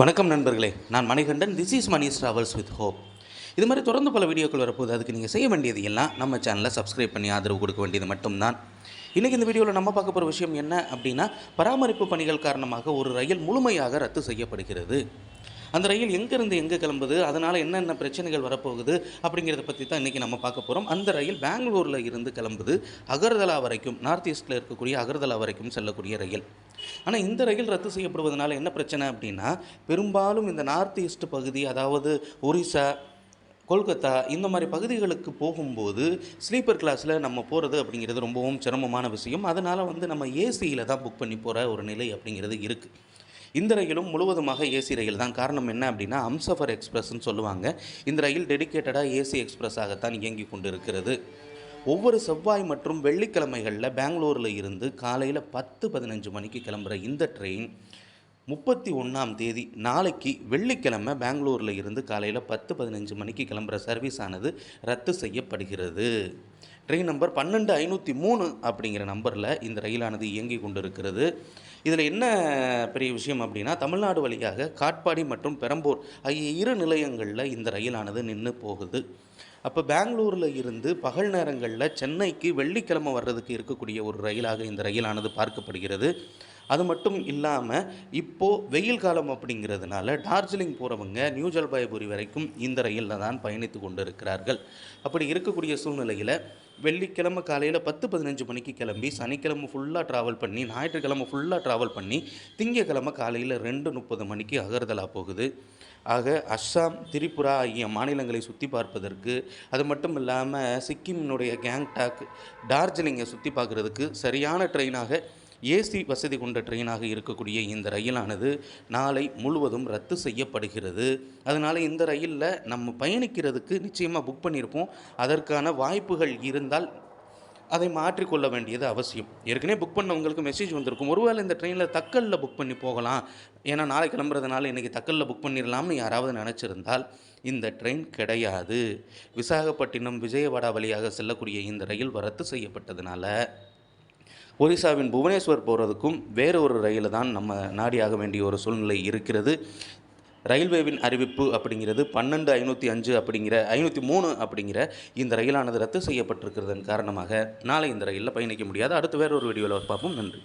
வணக்கம் நண்பர்களே. நான் Manikandan. This is Mani travels with hope இது மாதிரி தொடர்ந்து பல வீடியோக்கள் வரப்போகுது. அதுக்கு நீங்கள் செய்ய வேண்டியது எல்லாம் நம்ம சேனலை சப்ஸ்கிரைப் பண்ணி ஆதரவு கொடுக்க வேண்டியது மட்டும்தான். இன்றைக்கி இந்த வீடியோவில் நம்ம பார்க்க போகிற விஷயம் என்ன அப்படின்னா பராமரிப்பு பணிகள் காரணமாக ஒரு ரயில் முழுமையாக ரத்து செய்யப்படுகிறது. அந்த ரயில் எங்கேருந்து எங்கே கிளம்புது? அதனால் என்னென்ன பிரச்சனைகள் வரப்போகுது? அப்படிங்கிறத பற்றி தான் இன்றைக்கி நம்ம பார்க்க போகிறோம் அந்த ரயில் பெங்களூரில் இருந்து கிளம்புது. அகர்தலா வரைக்கும் நார்த் ஈஸ்ட்டில் இருக்கக்கூடிய அகர்தலா வரைக்கும் செல்லக்கூடிய ரயில். ஆனால் இந்த ரயில் ரத்து செய்யப்படுவதனால என்ன பிரச்சனை அப்படின்னா பெரும்பாலும் இந்த நார்த் ஈஸ்ட் பகுதி அதாவது ஒரிசா கொல்கத்தா இந்த மாதிரி பகுதிகளுக்கு போகும்போது ஸ்லீப்பர் கிளாஸில் நம்ம போகிறது அப்படிங்கிறது ரொம்பவும் சிரமமான விஷயம். அதனால் வந்து நம்ம ஏசியில் தான் புக் பண்ணி போகிற ஒரு நிலை அப்படிங்கிறது இருக்குது இந்த ரயிலும் முழுவதுமாக ஏசி ரயில் தான். காரணம் என்ன அப்படின்னா அம்சஃபர் எக்ஸ்பிரஸ்ன்னு சொல்லுவாங்க. இந்த ரயில் டெடிகேட்டடாக ஏசி எக்ஸ்பிரஸாகத்தான் இயங்கி கொண்டு இருக்கிறது ஒவ்வொரு செவ்வாய் மற்றும் வெள்ளிக்கிழமைகளில் பெங்களூரில் இருந்து காலையில் பத்து பதினஞ்சு மணிக்கு கிளம்புற இந்த ட்ரெயின் முப்பத்தி ஒன்றாம் தேதி நாளைக்கு வெள்ளிக்கிழமை பெங்களூரில் இருந்து காலையில் பத்து பதினஞ்சு மணிக்கு கிளம்புற சர்வீஸ் ஆனது ரத்து செய்யப்படுகிறது. ட்ரெயின் நம்பர் பன்னெண்டு ஐநூற்றி மூணு அப்படிங்கிற நம்பரில் இந்த ரயிலானது இயங்கி கொண்டிருக்கிறது. இதில் என்ன பெரிய விஷயம் அப்படின்னா தமிழ்நாடு வழியாக காட்பாடி மற்றும் பெரம்பூர் ஆகிய இரு நிலையங்களில் இந்த ரயிலானது நின்று போகுது. அப்போ பெங்களூரில் இருந்து பகல் நேரங்களில் சென்னைக்கு வெள்ளிக்கிழமை வர்றதுக்கு இருக்கக்கூடிய ஒரு ரயிலாக இந்த ரயிலானது பார்க்கப்படுகிறது. அது மட்டும் இல்லாமல் இப்போது வெயில் காலம் அப்படிங்கிறதுனால டார்ஜிலிங் போகிறவங்க நியூ ஜல்பாய்புரி வரைக்கும் இந்த ரயிலில் தான் பயணித்து கொண்டு இருக்கிறார்கள் அப்படி இருக்கக்கூடிய சூழ்நிலையில் வெள்ளிக்கிழமை காலையில் பத்து பதினஞ்சு மணிக்கு கிளம்பி சனிக்கிழமை ஃபுல்லாக ட்ராவல் பண்ணி ஞாயிற்றுக்கிழமை ஃபுல்லாக ட்ராவல் பண்ணி திங்கக்கிழமை காலையில் ரெண்டு முப்பது மணிக்கு அகர்தலா போகுது. ஆக அஸ்ஸாம் திரிபுரா ஆகிய மாநிலங்களை சுற்றி பார்ப்பதற்கு அது மட்டும் இல்லாமல் சிக்கிமினுடைய கேங்டாக் டார்ஜிலிங்கை சுற்றி பார்க்குறதுக்கு சரியான ட்ரெயினாக ஏசி வசதி கொண்ட ட்ரெயினாக இருக்கக்கூடிய இந்த ரயிலானது நாளை முழுவதும் ரத்து செய்யப்படுகிறது. அதனால் இந்த ரயிலில் நம்ம பயணிக்கிறதுக்கு நிச்சயமாக புக் பண்ணியிருப்போம் அதற்கான வாய்ப்புகள் இருந்தால் அதை மாற்றிக்கொள்ள வேண்டியது அவசியம். ஏற்கனவே புக் பண்ணவங்களுக்கு மெசேஜ் வந்திருக்கும். ஒருவேளை இந்த ட்ரெயினில் தக்கலில் புக் பண்ணி போகலாம். ஏன்னா நாளை கிளம்புறதுனால இன்றைக்கி தக்கலில் புக் பண்ணிடலாம்னு யாராவது நினச்சிருந்தால் இந்த ட்ரெயின் கிடையாது. விசாகப்பட்டினம் விஜயவாடா வழியாக செல்லக்கூடிய இந்த ரயில் ரத்து செய்யப்பட்டதுனால ஒரிசாவின் புவனேஸ்வர் போகிறதுக்கும் வேறு ஒரு ரயிலில் தான் நம்ம நாடியாக வேண்டிய ஒரு சூழ்நிலை இருக்கிறது. ரயில்வேவின் அறிவிப்பு அப்படிங்கிறது பன்னெண்டு ஐநூற்றி அஞ்சு அப்படிங்கிற ஐநூற்றி மூணு அப்படிங்கிற இந்த ரயிலானது ரத்து செய்யப்பட்டிருக்கிறதன் காரணமாக நாளை இந்த ரயிலில் பயணிக்க முடியாது. அடுத்து வேறு ஒரு வீடியோவில் பார்ப்போம். நன்றி.